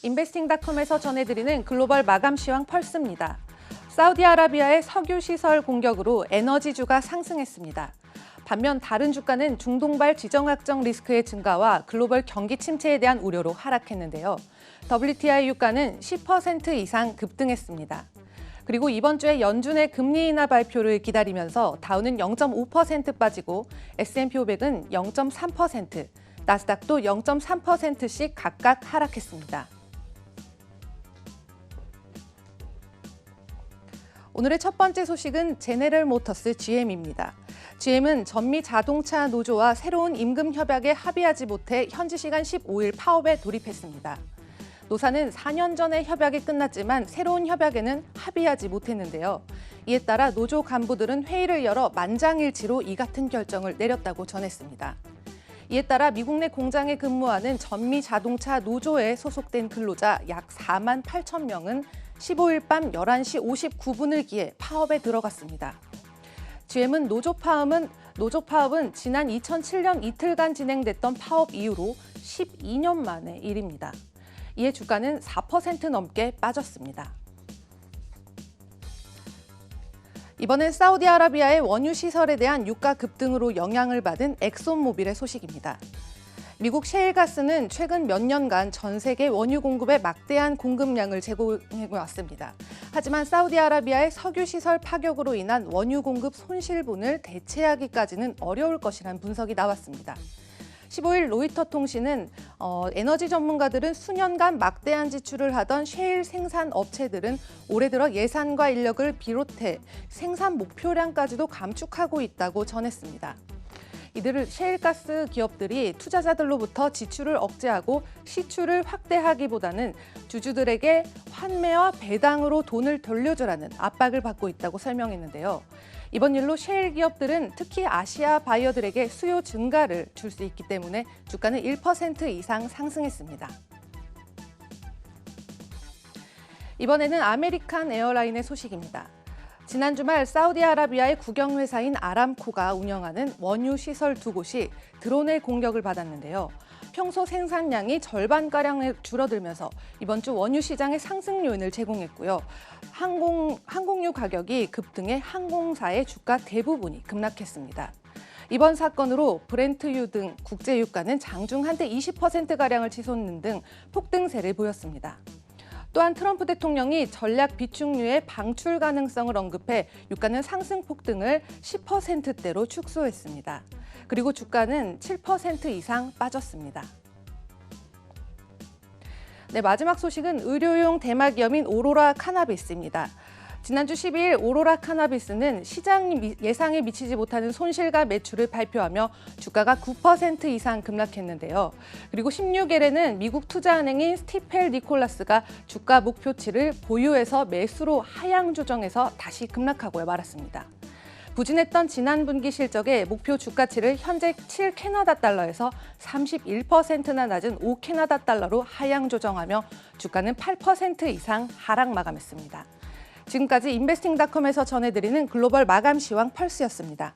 인베스팅닷컴에서 전해드리는 글로벌 마감 시황 펄스입니다. 사우디아라비아의 석유 시설 공격으로 에너지주가 상승했습니다. 반면 다른 주가는 중동발 지정학적 리스크의 증가와 글로벌 경기 침체에 대한 우려로 하락했는데요. WTI 유가는 10% 이상 급등했습니다. 그리고 이번 주에 연준의 금리 인하 발표를 기다리면서 다우는 0.5% 빠지고 S&P 500은 0.3%, 나스닥도 0.3%씩 각각 하락했습니다. 오늘의 첫 번째 소식은 제네럴 모터스 GM입니다. GM은 전미 자동차 노조와 새로운 임금 협약에 합의하지 못해 현지 시간 15일 파업에 돌입했습니다. 노사는 4년 전에 협약이 끝났지만 새로운 협약에는 합의하지 못했는데요. 이에 따라 노조 간부들은 회의를 열어 만장일치로 이 같은 결정을 내렸다고 전했습니다. 이에 따라 미국 내 공장에 근무하는 전미 자동차 노조에 소속된 근로자 약 4만 8천 명은 15일 밤 11시 59분을 기해 파업에 들어갔습니다. GM은 노조 파업은 노조 파업은 지난 2007년 이틀간 진행됐던 파업 이후로 12년 만의 일입니다. 이에 주가는 4% 넘게 빠졌습니다. 이번엔 사우디아라비아의 원유 시설에 대한 유가 급등으로 영향을 받은 엑손모빌의 소식입니다. 미국 셰일가스는 최근 몇 년간 전 세계 원유 공급에 막대한 공급량을 제공해 왔습니다. 하지만 사우디아라비아의 석유 시설 파격으로 인한 원유 공급 손실분을 대체하기까지는 어려울 것이란 분석이 나왔습니다. 15일 로이터 통신은 어, 에너지 전문가들은 수년간 막대한 지출을 하던 셰일 생산 업체들은 올해 들어 예산과 인력을 비롯해 생산 목표량까지도 감축하고 있다고 전했습니다. 이들을 셰일가스 기업들이 투자자들로부터 지출을 억제하고 시추를 확대하기보다는 주주들에게 환매와 배당으로 돈을 돌려주라는 압박을 받고 있다고 설명했는데요. 이번 일로 셰일 기업들은 특히 아시아 바이어들에게 수요 증가를 줄 수 있기 때문에 주가는 1% 이상 상승했습니다. 이번에는 아메리칸 에어라인의 소식입니다. 지난 주말 사우디아라비아의 국영회사인 아람코가 운영하는 원유 시설 두 곳이 드론의 공격을 받았는데요. 평소 생산량이 절반가량 줄어들면서 이번 주 원유 시장의 상승 요인을 제공했고요. 항공, 항공유 가격이 급등해 항공사의 주가 대부분이 급락했습니다. 이번 사건으로 브렌트유 등 국제 유가는 장중 한때 20%가량을 치솟는 등 폭등세를 보였습니다. 또한 트럼프 대통령이 전략 비축유의 방출 가능성을 언급해 유가는 상승 폭 등을 10%대로 축소했습니다. 그리고 주가는 7% 이상 빠졌습니다. 네, 마지막 소식은 의료용 대마기염인 오로라 카나비스입니다. 지난주 12일 오로라 카나비스는 시장 예상에 미치지 못하는 손실과 매출을 발표하며 주가가 9% 이상 급락했는데요. 그리고 16일에는 미국 투자은행인 스티펠 니콜라스가 주가 목표치를 보유해서 매수로 하향 조정해서 다시 급락하고 말았습니다. 부진했던 지난 분기 실적의 목표 주가치를 현재 7 캐나다 달러에서 31%나 낮은 5 캐나다 달러로 하향 조정하며 주가는 8% 이상 하락 마감했습니다. 지금까지 인베스팅닷컴에서 전해드리는 글로벌 마감 시황 펄스였습니다.